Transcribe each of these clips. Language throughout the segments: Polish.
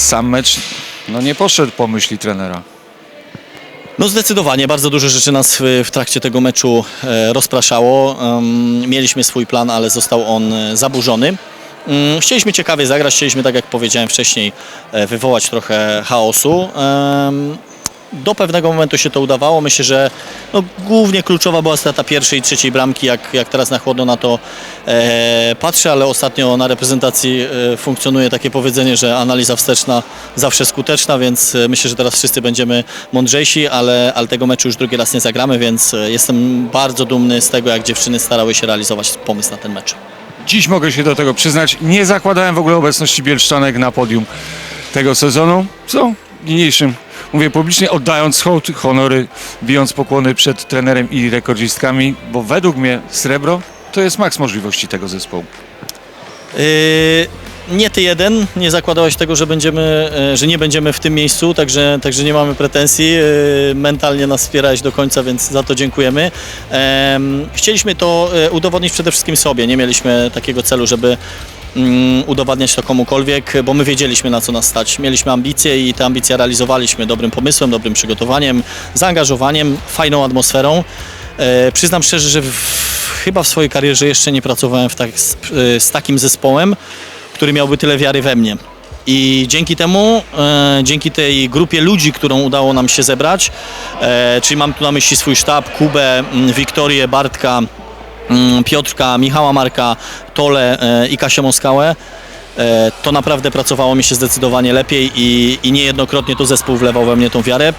sam mecz no nie poszedł po myśli trenera. No zdecydowanie, bardzo dużo rzeczy nas w, w trakcie tego meczu e, rozpraszało. Mieliśmy swój plan, ale został on e, zaburzony. Mm, Chcieliśmy ciekawie zagrać, chcieliśmy, tak jak powiedziałem wcześniej, e, wywołać trochę chaosu. Do pewnego momentu się to udawało. Myślę, że no, głównie kluczowa była strata pierwszej i trzeciej bramki, jak, jak teraz na chłodno na to e, patrzę, ale ostatnio na reprezentacji e, funkcjonuje takie powiedzenie, że analiza wsteczna zawsze skuteczna, więc e, myślę, że teraz wszyscy będziemy mądrzejsi, ale, ale tego meczu już drugi raz nie zagramy, więc e, jestem bardzo dumny z tego, jak dziewczyny starały się realizować pomysł na ten mecz. Dziś mogę się do tego przyznać. Nie zakładałem w ogóle obecności Bielszczanek na podium tego sezonu. Co niniejszym mówię publicznie, oddając hołd, honory, bijąc pokłony przed trenerem i rekordzistkami, bo według mnie srebro to jest maks możliwości tego zespołu. Yy, nie ty jeden, nie zakładałeś tego, że, będziemy, e, że nie będziemy w tym miejscu, także, także nie mamy pretensji. Yy, Mentalnie nas wspierałeś do końca, więc za to dziękujemy. Em, Chcieliśmy to e, udowodnić przede wszystkim sobie. Nie mieliśmy takiego celu, żeby mm, udowadniać to komukolwiek, bo my wiedzieliśmy na co nas stać. Mieliśmy ambicje i te ambicje realizowaliśmy dobrym pomysłem, dobrym przygotowaniem, zaangażowaniem, fajną atmosferą. E, przyznam szczerze, że w, chyba w swojej karierze jeszcze nie pracowałem tak, z, e, z takim zespołem, który miałby tyle wiary we mnie. I dzięki temu, e, dzięki tej grupie ludzi, którą udało nam się zebrać, czyli mam tu na myśli swój sztab, Kubę, m, Wiktorię, Bartka, Piotrka, Michała Marka, Tole e, i Kasię Moskałę, e, to naprawdę pracowało mi się zdecydowanie lepiej i, i niejednokrotnie to zespół wlewał we mnie tą wiarę.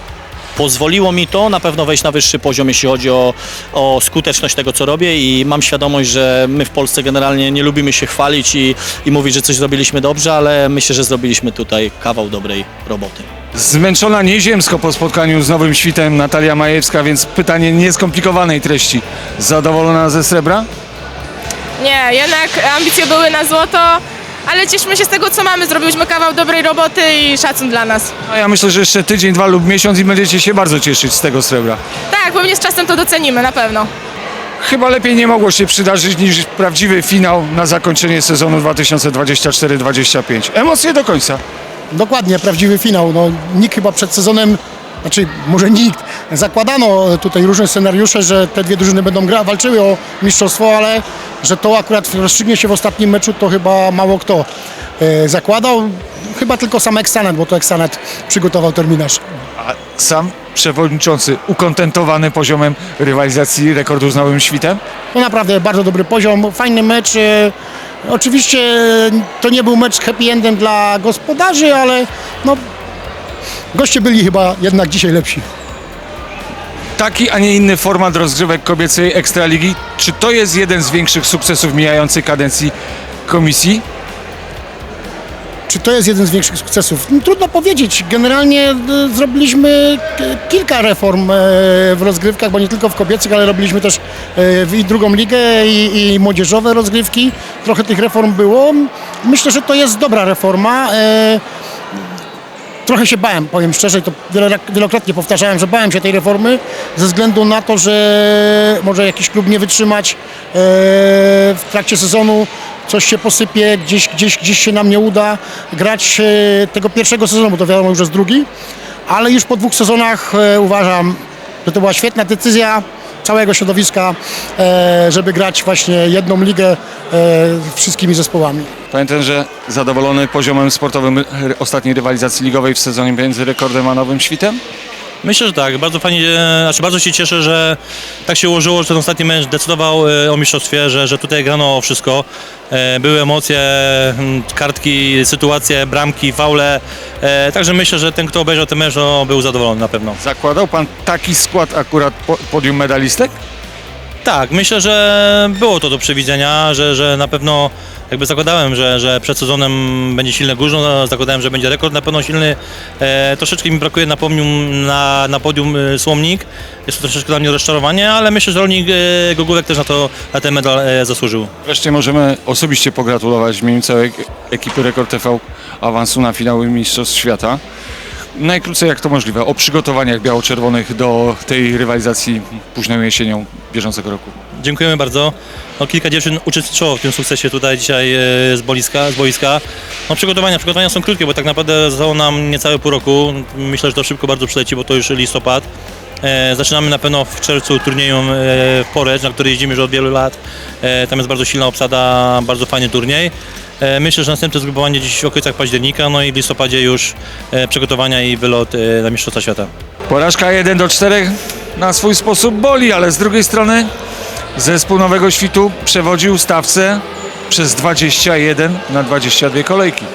Pozwoliło mi to na pewno wejść na wyższy poziom, jeśli chodzi o, o skuteczność tego, co robię i mam świadomość, że my w Polsce generalnie nie lubimy się chwalić i, i mówić, że coś zrobiliśmy dobrze, ale myślę, że zrobiliśmy tutaj kawał dobrej roboty. Zmęczona nieziemsko po spotkaniu z Nowym Świtem Natalia Majewska, więc pytanie nieskomplikowanej treści. Zadowolona ze srebra? Nie, jednak ambicje były na złoto, ale cieszmy się z tego, co mamy. Zrobiliśmy kawał dobrej roboty i szacun dla nas. No ja myślę, że jeszcze tydzień, dwa lub miesiąc i będziecie się bardzo cieszyć z tego srebra. Tak, pewnie z czasem to docenimy, na pewno. Chyba lepiej nie mogło się przydarzyć niż prawdziwy finał na zakończenie sezonu 2024-2025. Emocje do końca. Dokładnie, prawdziwy finał. No, nikt chyba przed sezonem, znaczy może nikt, zakładano tutaj różne scenariusze, że te dwie drużyny będą gra, walczyły o mistrzostwo, ale że to akurat rozstrzygnie się w ostatnim meczu, to chyba mało kto e, zakładał. Chyba tylko sam Eksanet, bo to Eksanet przygotował terminarz. A sam przewodniczący ukontentowany poziomem rywalizacji rekordu z Nowym Świtem? To naprawdę bardzo dobry poziom, fajny mecz. e, Oczywiście to nie był mecz happy endem dla gospodarzy, ale no, goście byli chyba jednak dzisiaj lepsi. Taki, a nie inny format rozgrywek kobiecej Ekstraligi. Czy to jest jeden z większych sukcesów mijającej kadencji komisji? Czy to jest jeden z większych sukcesów? No, trudno powiedzieć. Generalnie e, zrobiliśmy kilka reform e, w rozgrywkach, bo nie tylko w kobiecych, ale robiliśmy też w- i drugą ligę i, i młodzieżowe rozgrywki. Trochę tych reform było. Myślę, że to jest dobra reforma. E, Trochę się bałem, powiem szczerze, to wielokrotnie powtarzałem, że bałem się tej reformy ze względu na to, że może jakiś klub nie wytrzymać e, w trakcie sezonu, coś się posypie, gdzieś, gdzieś, gdzieś się nam nie uda grać e, tego pierwszego sezonu, bo to wiadomo już jest drugi, ale już po dwóch sezonach e, uważam, że to była świetna decyzja całego środowiska, e, żeby grać właśnie jedną ligę e, wszystkimi zespołami. Pamiętam, że zadowolony poziomem sportowym ostatniej rywalizacji ligowej w sezonie między rekordem a Nowym Świtem? Myślę, że tak. Bardzo fajnie, znaczy bardzo się cieszę, że tak się ułożyło, że ten ostatni mecz decydował e, o mistrzostwie, że, że tutaj grano o wszystko. E, Były emocje, kartki, sytuacje, bramki, faule. E, Także myślę, że ten, kto obejrzał ten mecz, no, był zadowolony na pewno. Zakładał pan taki skład akurat po, podium medalistek? Tak, myślę, że było to do przewidzenia, że, że na pewno jakby zakładałem, że, że przed sezonem będzie silne Górzno, zakładałem, że będzie rekord na pewno silny. E, troszeczkę mi brakuje na podium, na, na podium e, Słomnik. Jest to troszeczkę dla mnie rozczarowanie, ale myślę, że rolnik e, Gogówek też na, to, na ten medal e, zasłużył. Wreszcie możemy osobiście pogratulować w imieniu całej ekipy Rekord TV awansu na finały Mistrzostw Świata. Najkrócej jak to możliwe, o przygotowaniach biało-czerwonych do tej rywalizacji późną jesienią bieżącego roku. Dziękujemy bardzo. No, kilka dziewczyn uczestniczyło w tym sukcesie tutaj dzisiaj e, z boiska. Z boiska. No przygotowania, przygotowania są krótkie, bo tak naprawdę zostało nam niecałe pół roku. Myślę, że to szybko bardzo przyleci, bo to już listopad. E, zaczynamy na pewno w czerwcu turnieju e, w Poręcz, na który jeździmy już od wielu lat. E, tam jest bardzo silna obsada, bardzo fajny turniej. E, myślę, że następne zgrupowanie gdzieś w okolicach października, no i w listopadzie już e, przygotowania i wylot e, na Mistrzostwa Świata. Porażka 1 do 4 na swój sposób boli, ale z drugiej strony zespół Nowego Świtu przewodził stawce przez 21 na 22 kolejki.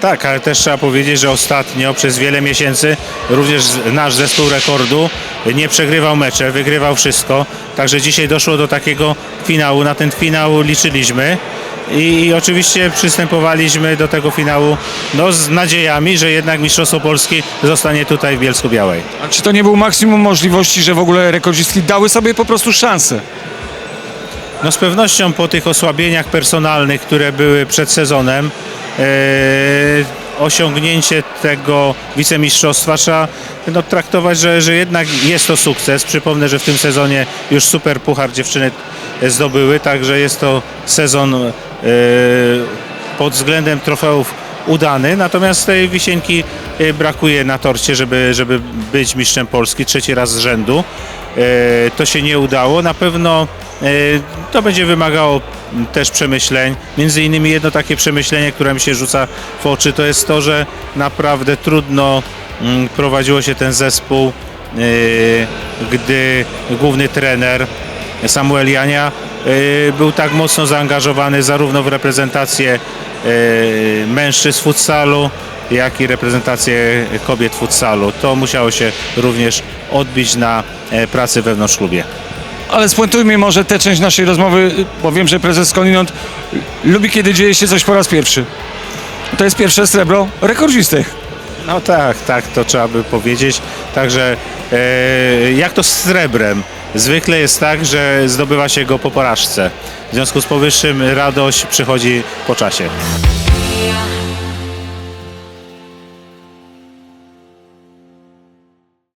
Tak, ale też trzeba powiedzieć, że ostatnio przez wiele miesięcy również nasz zespół rekordu nie przegrywał mecze, wygrywał wszystko. Także dzisiaj doszło do takiego finału. Na ten finał liczyliśmy i, i oczywiście przystępowaliśmy do tego finału no, z nadziejami, że jednak Mistrzostwo Polski zostanie tutaj w Bielsku Białej. A czy to nie był maksimum możliwości, że w ogóle rekordzistki dały sobie po prostu szansę? No z pewnością po tych osłabieniach personalnych, które były przed sezonem, e, osiągnięcie tego wicemistrzostwa trzeba no, traktować, że, że jednak jest to sukces. Przypomnę, że w tym sezonie już super puchar dziewczyny zdobyły, także jest to sezon e, pod względem trofeów udany, natomiast tej wisienki e, brakuje na torcie, żeby, żeby być mistrzem Polski trzeci raz z rzędu. E, To się nie udało. Na pewno e, to będzie wymagało też przemyśleń. Między innymi jedno takie przemyślenie, które mi się rzuca w oczy, to jest to, że naprawdę trudno mm, prowadziło się ten zespół, e, gdy główny trener Samuel Jania był tak mocno zaangażowany zarówno w reprezentację mężczyzn futsalu, jak i reprezentację kobiet futsalu. To musiało się również odbić na e, pracy wewnątrz klubie. Ale spuentujmy może tę część naszej rozmowy, bo wiem, że prezes Skoninont lubi, kiedy dzieje się coś po raz pierwszy. To jest pierwsze srebro rekordzistek. No tak, tak, to trzeba by powiedzieć. Także e, jak to z srebrem? Zwykle jest tak, że zdobywa się go po porażce. W związku z powyższym radość przychodzi po czasie.